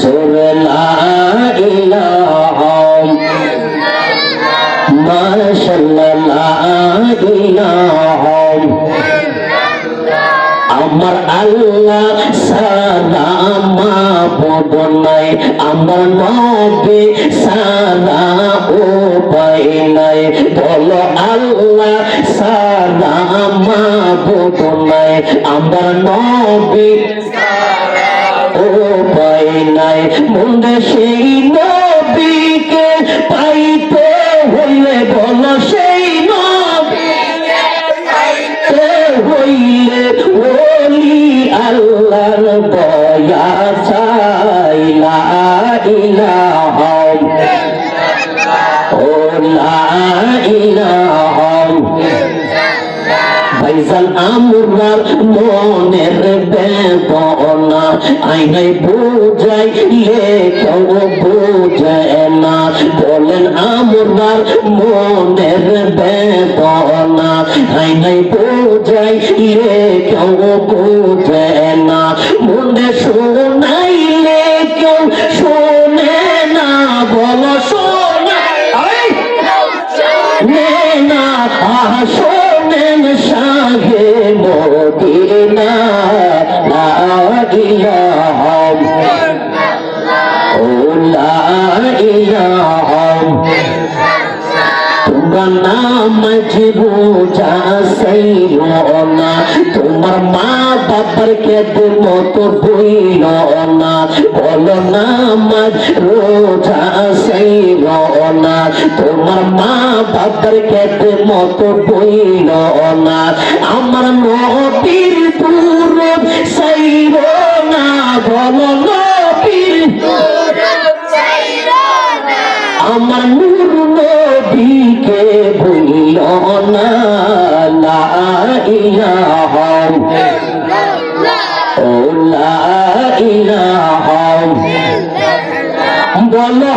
জোরে লাইলাম মাশাল্লাহ আমার আল্লাহ সালাম বদনাই আমার নবী সালা উপায় নাই। বলো আল্লাহ সালাম বদনাই আমার নবী নাই। মুন্ডে সেই নবীকে পাইতে হইলে বলো সেই নবীকে পাইতে হইলে ওলি আল্লাহর দয়া চাইলা ইলাহা ও লা ভাইজান আমরার মনের বেদনা। আইনাই বুঝাই কেউ বুঝে না। বলেন আমরার মনের বেদনা। আইনাই বুঝাই কেউ বুঝে না। মনে শোনাইলে কেউ শোনে না, বলো শোনা আই নেনা আসনেন শাহে মদিনা লা ইলাহা ও লা নাম বুঝা সেই না। তোমার মা বাবার কেদে মতো বইল না। বলো নামাজ রোজা সেই না, তোমার মা বাবার কেটে মতো বইল না। আমার নবীর পুর সেই না, বলো নবীর আমার নূর নবীকে ভুলিল না, লা ইলাহা ও লা ইলাহা বলো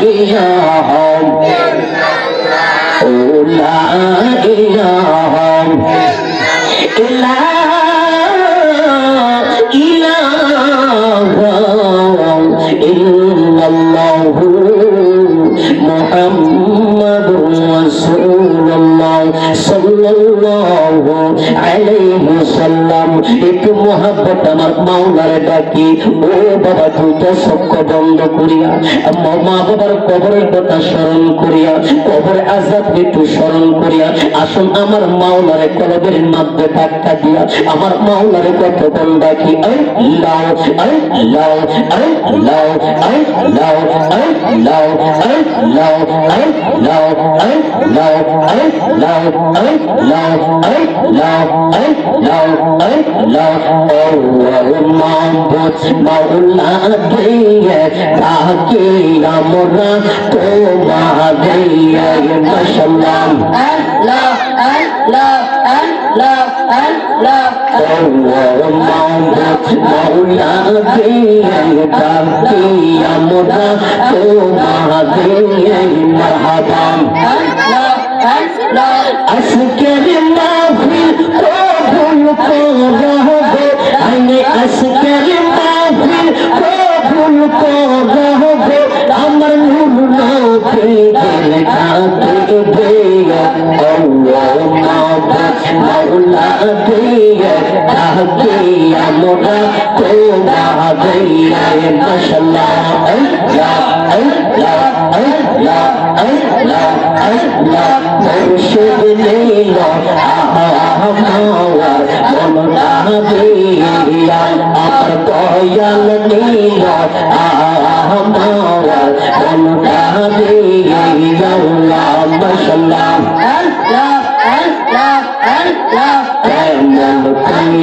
إياهم أولئك إياهم إلا সাল্লাল্লাহু আলাইহি সাল্লাম একটু মোহাব্বত আমার মাওলার ডাকি ও বাবা দুটো চক্ষ বন্ধ করিয়া মা বাবার কবরের কথা স্মরণ করিয়া কবর আজাদ একটু স্মরণ করিয়া আসুন আমার মাওলারে কলবের মধ্যে ধাক্কা দিয়া আমার মাওলারে কত বল ডাকি আল্লাহ আল্লাহ আল্লাহ আল্লাহ আল্লাহ আল্লাহ আল্লাহ আল্লাহ আল্লাহ আল্লাহ আমরা তোমাদের মশলাম আল্লাহ আল্লাহ আল্লাহ আল্লাহ মৌলা দিয়ে আমরা তোমাদের মহাবাম আল্লাহ أشكر الله خوف يقرب أنا أشكر الله خوف يقرب أمر نورنا في قلبي الله مولا بي تحكي يا مراد توبة بيا ما شاء الله لا لا لا لا لا مرشد ليلو আহমাওয়ার মনটা দিয়া আমার দয়াল নীল আহমাওয়ার মনটা দিয়া আল্লাহ মাশাআল্লাহ আল্লাহ আল্লাহ আল্লাহ কেমন তুমি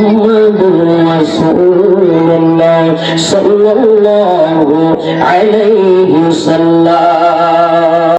محمد رسول الله صلى الله عليه وسلم